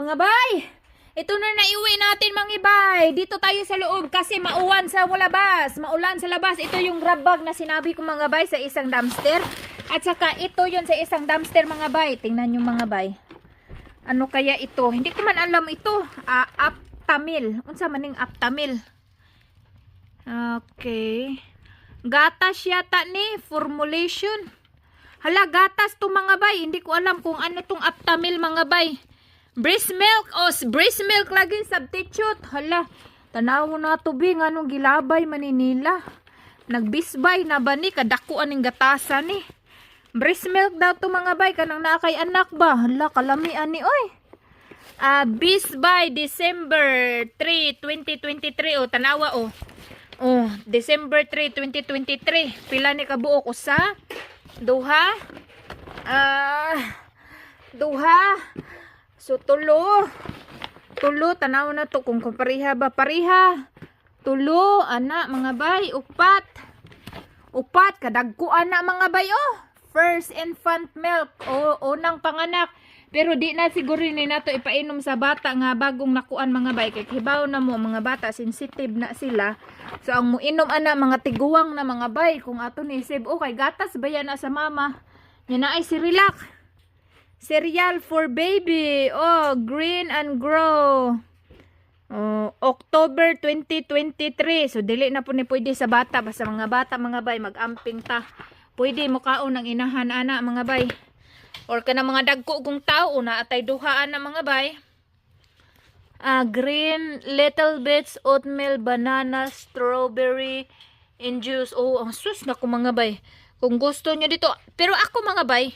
Mga bay, ito na naiuwi natin mga bay. Dito tayo sa loob kasi mauwan sa labas. Maulan sa labas. Ito yung grab bag na sinabi ko mga bay sa isang dumpster. At saka ito yun sa isang dumpster mga bay. Tingnan nyo mga bay. Ano kaya ito? Hindi ko man alam ito. Ah, Aptamil. Unsa maning Aptamil? Okay. Gatas yata ni. Formulation. Hala, gatas to mga bay. Hindi ko alam kung ano tong Aptamil mga bay. Breast milk. O, s- breast milk lagi substitute. Hala, tanaw na to bi. Anong gilabay maninila. Nagbisbay na ba ni? Kadakuan ng gatasan ni. Breast milk daw to mga bay. Kanang nakay anak ba? Hala, kalamian ni. Oy. Ah, Bisbay, December 3, 2023. O, tanawa o. Oh, December 3, 2023. Pila ni kabuok usa? Duha? Ah, duha. So tulo. Tulo tanaw na to kung pariha ba pariha. Tulo ana mga bay, upat. Upat kadagko ana mga bay oh. First infant milk o unang panganak. Pero di na siguro ni nato ipainom sa bata nga bagong nakuan mga bay kay hibaw na mo mga bata sensitive na sila. So ang muinom ana mga tiguwang na mga bay kung ato ni save oh kay gatas ba yan na sa mama. Nya na ay si relax. Cereal for baby. Oh, green and grow. Oh, October 2023. So dili na po ni pwede sa bata basta mga bata mga bay mag-amping ta. Pwede mo kaon ng inahan ana mga bay. Or kana mga dagko kung tao na atay duhaan na mga bay. Ah, green, little bits, oatmeal, banana, strawberry, and juice. Oh, ang sus na ko mga bay. Kung gusto nyo dito. Pero ako mga bay,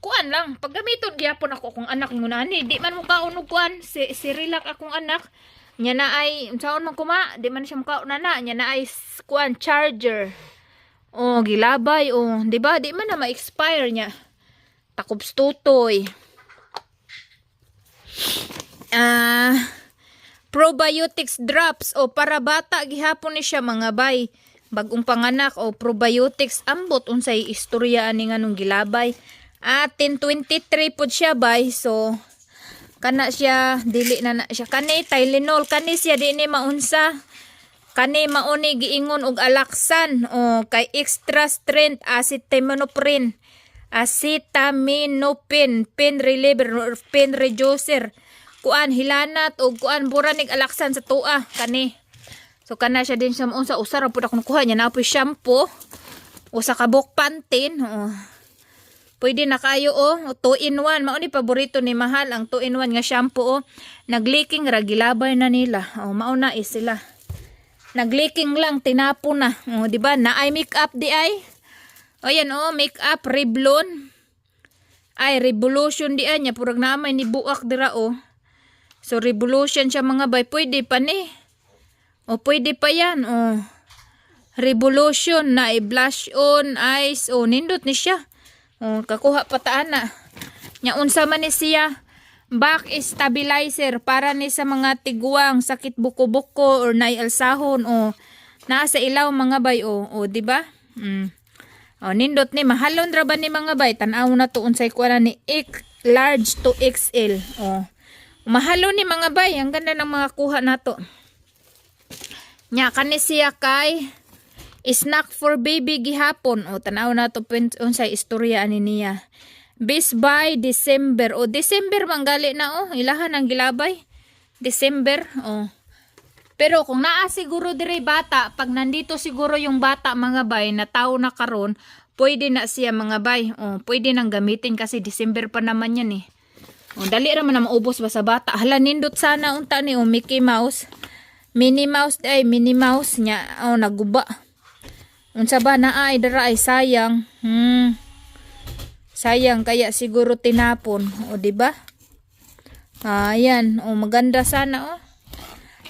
kuan lang. Paggamiton gyapon ako kung anak mo na ni. Di man mo kaunog kuan. Si, si Relax akong anak. Nya na ay, saon man kuma, di man siya mukha na na. Nya na ay kuan, charger. Oh, gilabay. Oh, di ba? Di man na ma-expire niya. Takobs tutoy. Ah, probiotics drops o para bata gihapon ni siya mga bay. Bagong panganak o probiotics ambot unsay istorya ani nganong gilabay. Atin 23 pod siya bay. So kana siya dili na na siya. Kani Tylenol. Kani siya di ni maunsa. Kani mauni giingon og alaksan. O kay extra strength acetaminophen acetaminophen pain reliever or pain reducer. Kuan hilanat o kuan buranig alaksan sa tua kani. So kana siya din sa unsa usara pud ako nakuha niya. Napoy shampoo. Usa ka buhok pantin oh. Pwede na kayo oh, 2 in 1. Mao ni paborito ni Mahal ang 2 in 1 nga shampoo oh. Nagleaking ra gilabay na nila. Oh, mao na is sila. Nagleaking lang tinapo na. Oh, di ba? Na ay makeup di ay. O yan oh, makeup Revlon. Ay Revolution di ay nya purag namay ni buak dira oh. So Revolution siya mga bay, pwede pa ni. O pwede pa yan oh. Revolution na i-blush on eyes. O nindot ni siya. O kakuha pa ta na. Nya unsa man ni siya back stabilizer para ni sa mga tiguang sakit buko-buko or naialsahon o nasa ilaw mga bay o o di ba? Mm. O nindot ni mahalon ra ba ni mga bay tan-aw na to unsay kuana ni X large to XL. O mahalo ni mga bay ang ganda ng mga kuha nato. Nya kani siya kay snack for baby gihapon o tanaw na to unsay istorya ani niya. Bis by December o December manggali na o ilahan ang gilabay. December o. Pero kung naa siguro dire bata, pag nandito siguro yung bata mga bay na tao na karon, pwede na siya mga bay. O, pwede nang gamitin kasi December pa naman yan eh. O, dali raman na maubos ba sa bata. Hala, nindot sana unta ni o Mickey Mouse. Minnie Mouse ay Minnie Mouse niya. O, naguba. Unsa ba na ay dara ay sayang. Hmm. Sayang kaya siguro tinapon. O, di ba? Ayan. O, maganda sana oh.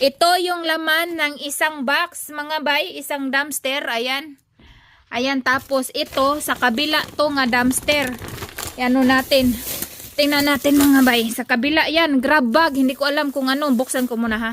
Ito yung laman ng isang box, mga bay, isang dumpster, ayan. Ayan, tapos ito, sa kabila to nga dumpster. Yan o natin. Tingnan natin mga bay. Sa kabila yan, grab bag. Hindi ko alam kung ano. Buksan ko muna ha.